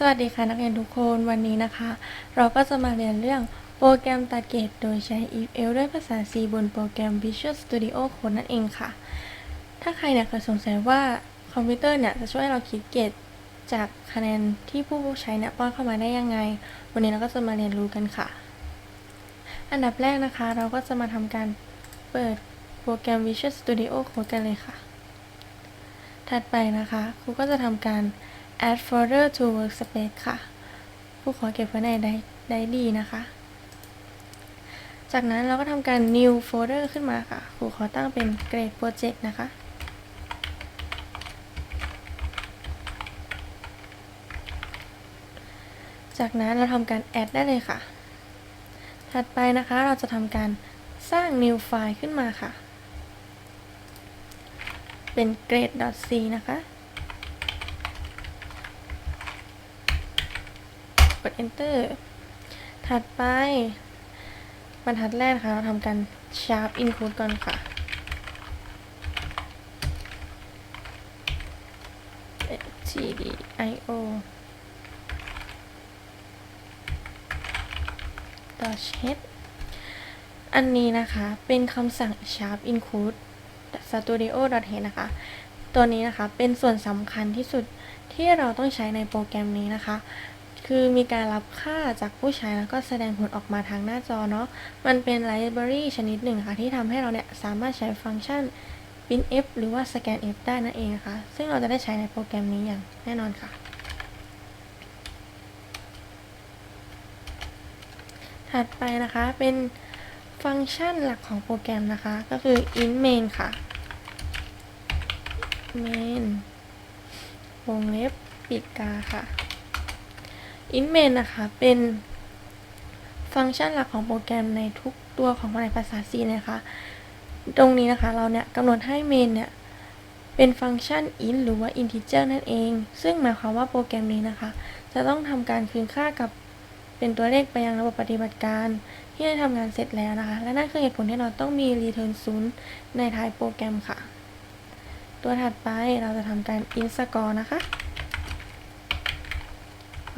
สวัสดีค่ะนักเรียนทุกคนวันนี้นะคะ เราก็จะมาเรียนเรื่องโปรแกรมตัดเกรดโดยใช้ if else ด้วยภาษา C บนโปรแกรม Visual Studio Code นั่นเองค่ะ ถ้าใครเนี่ยเคยสงสัยว่าคอมพิวเตอร์เนี่ยจะช่วยให้เราคิดเกรดจากคะแนนที่ผู้ใช้เนี่ยป้อนเข้ามาได้ยังไง วันนี้เราก็จะมาเรียนรู้กันค่ะ อันดับแรกนะคะ เราก็จะมาทำการเปิดโปรแกรม Visual Studio Code กันเลยค่ะ ถัดไปนะคะครูก็จะทำการ add folder to workspace ค่ะครูขอเก็บไว้ในไดอารี่นะคะ จากนั้นเราก็ทำการ new folder ขึ้นมาค่ะครูขอตั้งเป็น grade project นะคะ จากนั้นเราทำการ add ได้เลยค่ะ ถัดไปนะคะเราจะทำการสร้าง new file ขึ้นมาค่ะ เป็น grade.c นะคะ ด enter ถัดไป บรรทัดแรกนะคะเราทำการ sharp include ก่อนค่ะ gdio dash head อันนี้นะคะเป็นคำสั่ง sharp include studio.h นะคะ ตัวนี้นะคะเป็นส่วนสำคัญที่สุดที่เราต้องใช้ในโปรแกรมนี้นะคะ คือมีการรับค่าจากผู้ใช้แล้วก็แสดงผลออกมาทางหน้าจอเนาะ มันเป็นไลบรารีชนิดหนึ่งค่ะ ที่ทำให้เราเนี่ยสามารถใช้ฟังก์ชัน printf หรือว่า scanf ได้นั่นเองนะคะ ซึ่งเราจะได้ใช้ในโปรแกรมนี้อย่างแน่นอนค่ะ ถัดไปนะคะเป็นฟังก์ชันหลักของโปรแกรมนะคะ ก็คือ int main ค่ะ main วงเล็บปิดกาค่ะ int main นะคะ เป็นฟังก์ชันหลักของโปรแกรมในทุกตัวของในภาษา C นะคะ ตรงนี้นะคะเราเนี่ยกำหนดให้ main เนี่ย เป็นฟังก์ชัน int หรือว่า integer นั่นเอง ซึ่งหมายความว่าโปรแกรมนี้นะคะ จะต้องทำการคืนค่ากับเป็นตัวเลขไปยังระบบปฏิบัติการ ที่ได้ทำงานเสร็จแล้วนะคะ และนั่นคือเหตุผลที่เราต้องมี return 0 ในท้ายโปรแกรมค่ะ ตัวถัดไปเราจะทำการ int score นะคะ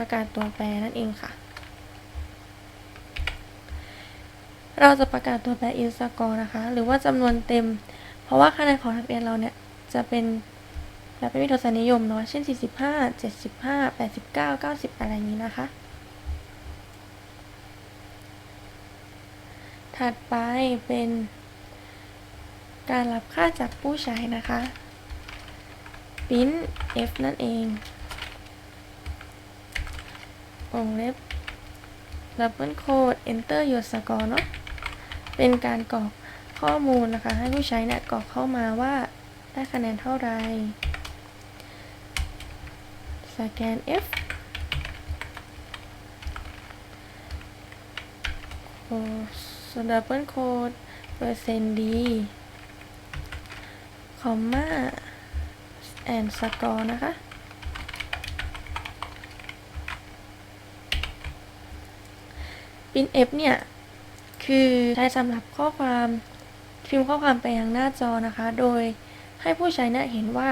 ประกาศตัวแปรนั่นเองค่ะ เราจะประกาศตัวแปร int score นะคะ หรือว่าจำนวนเต็ม เพราะว่าคะแนนของนักเรียนเราเนี่ยจะเป็นแบบไม่มีทศนิยมเนาะ เช่น 45 75 89 90 อะไรอย่างนี้นะคะ ถัดไปเป็นการรับค่าจากผู้ใช้นะคะ print f นั่นเอง วงเล็บ double code enter your score เนาะเป็นการกรอกข้อมูลนะคะ ให้ผู้ใช้เนี่ยกรอกเข้ามาว่าได้คะแนนเท่าไหร่สแกน F โอ้สดับเบิลโคดเปอร์เซ็นต์ดีคอมมาแอนสกอร์นะคะ ปิน F เนี่ย คือใช้สำหรับข้อความพิมพ์ข้อความไปยังหน้าจอนะคะ โดยให้ผู้ใช้เนี่ยเห็นว่า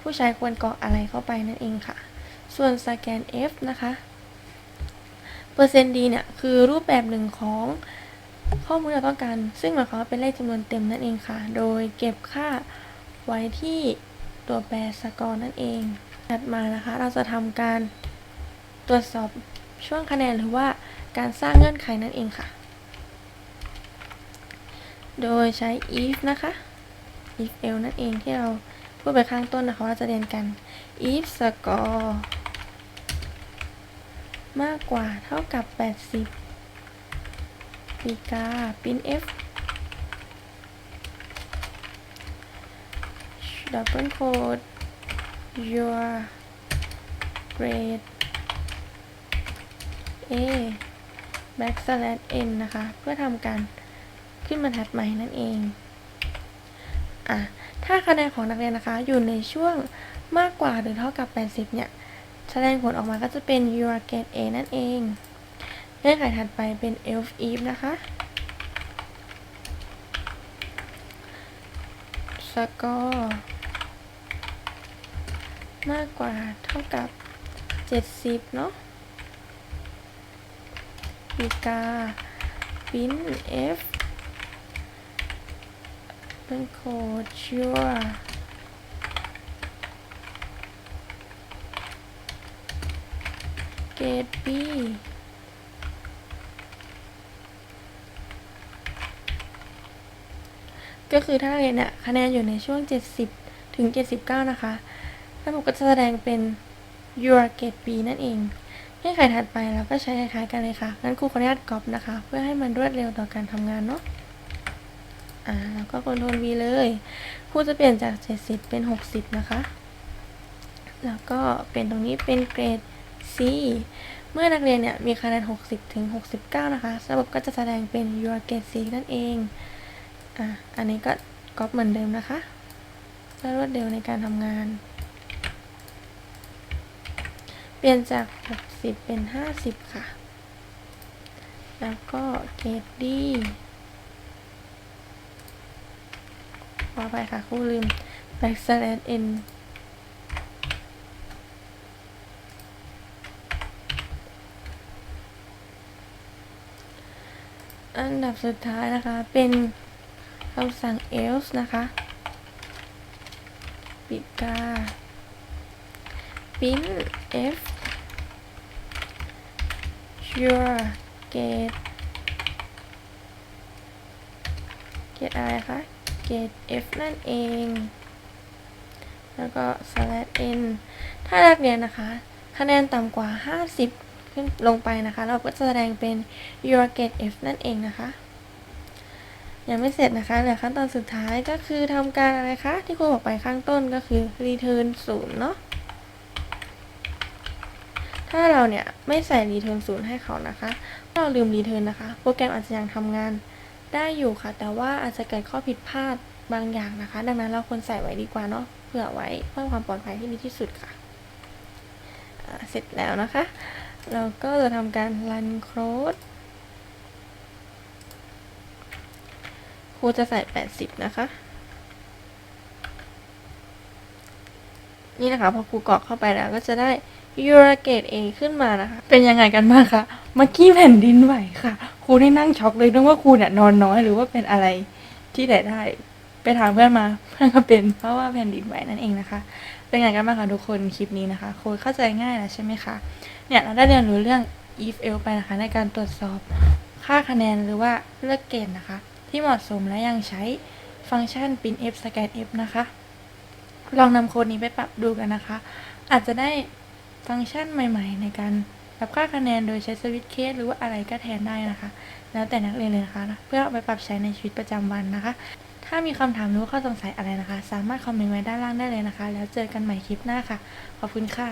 ผู้ใช้ควรกรอกอะไรเข้าไปนั่นเองค่ะ ส่วนสแกน F นะคะเปอร์เซ็นต์ดีเนี่ย คือรูปแบบหนึ่งของข้อมูลที่เราต้องการ ซึ่งหมายความว่าเป็นเลขจำนวนเต็มนั่นเองค่ะ โดยเก็บค่าไว้ที่ตัวแปรสกอร์นั่นเอง ถัดมานะคะ เราจะทำการตรวจสอบช่วงคะแนนหรือว่า การสร้างเงื่อนไขนั่นเองค่ะ โดยใช้ if นะคะ if else นั่นเองที่เราพูดไปข้างต้นนะคะเราจะเรียนกัน if score มากกว่าเท่ากับ 80ปีกา print f double quote your grade a backslash n นะคะ เพื่อทำการขึ้นบรรทัดใหม่นั่นเองอะถ้าคะแนนของนักเรียนนะคะ อยู่ในช่วงมากกว่าหรือเท่ากับ 80 เนี่ย แสดงผลออกมาก็จะเป็น your grade A นั่นเองเงื่อนไขถัดไปเป็น else if นะคะ score มากกว่าเท่ากับ 70 เนาะ ปีกาปิ้น F เป็นโคชัวเกต B ก็คือถ้าเรียนเนี่ยคะแนนอยู่ในช่วง 70 ถึง 79 นะคะ ระบบก็จะแสดงเป็น your grade B นั่นเอง เงื่อนไขถัดไปเราก็ใช้คล้ายๆกันเลยค่ะ งั้นครูขออนุญาตก๊อปนะคะ เพื่อให้มันรวดเร็วต่อการทำงานเนาะ อ่าแล้วก็ Ctrl V เลยครูจะเปลี่ยนจาก 70 เป็น 60 นะคะ แล้วก็เป็นตรงนี้เป็นเกรด C เมื่อนักเรียนเนี่ยมีคะแนน 60 ถึง 69 นะคะ ระบบก็จะแสดงเป็น your grade C นั่นเอง อะ อันนี้ก็ก๊อปเหมือนเดิมนะคะเพื่อรวดเร็วในการทำงาน เปลี่ยนจาก 60 เป็น 50 ค่ะ แล้วก็เกรดดีขอไปค่ะครูลืม backslash n อันดับสุดท้ายนะคะ เป็นคำสั่ง else นะคะ ปิดกา print f your get get อะไรคะ get f นั่นเอง แล้วก็ slash n ถ้านักเรียนนะคะ คะแนนต่ำกว่า 50 ขึ้นลงไปนะคะ เราก็จะแสดงเป็น your get f นั่นเองนะคะ ยังไม่เสร็จนะคะ เหลือขั้นตอนสุดท้ายก็คือทำการอะไรคะ ที่ครูบอกไปข้างต้นก็คือ return 0 เนาะ ถ้าเราเนี่ยไม่ใส่ return 0ให้เขานะคะถ้าเราลืม return นะคะ โปรแกรมอาจจะยังทำงานได้อยู่ค่ะ แต่ว่าอาจจะเกิดข้อผิดพลาดบางอย่างนะคะ ดังนั้นเราควรใส่ไว้ดีกว่าเนาะเผื่อไว้เพื่อความปลอดภัยที่ดีที่สุดค่ะเสร็จแล้วนะคะ เราก็จะทำการ run code ครูจะใส่ 80 นะคะ นี่นะคะ พอครูกรอกเข้าไปแล้วก็จะได้ your grade A ขึ้นมานะคะ เป็นยังไงกันบ้างคะเมื่อกี้แผ่นดินไหวค่ะ ครูได้นั่งช็อกเลยนึกว่าครูเนี่ยนอนน้อยหรือว่าเป็นอะไรที่ไหนได้ ไปถามเพื่อนมาเพื่อนก็เป็นเพราะว่าแผ่นดินไหวนั่นเองนะคะ เป็นไงกันบ้างคะทุกคนคลิปนี้นะคะครูเข้าใจง่ายแล้วใช่ไหมคะเนี่ยเราได้เรียนรู้เรื่อง if else ไปนะคะ ในการตรวจสอบค่าคะแนนหรือว่าเลือกเกณฑ์นะคะ ที่เหมาะสมและยังใช้ฟังก์ชัน print f scan f นะคะ ลองนำโค้ดนี้ไปปรับดูกันนะคะ อาจจะได้ฟังก์ชันใหม่ ๆ ในการปรับค่าคะแนนโดยใช้สวิตช์เคสหรือว่าอะไรก็แทนได้นะคะ แล้วแต่นักเรียนเลยนะคะ เพื่อเอาไปปรับใช้ในชีวิตประจำวันนะคะ ถ้ามีคำถามหรือข้อสงสัยอะไรนะคะ สามารถคอมเมนต์ไว้ด้านล่างได้เลยนะคะ แล้วเจอกันใหม่คลิปหน้าค่ะ ขอบคุณค่ะ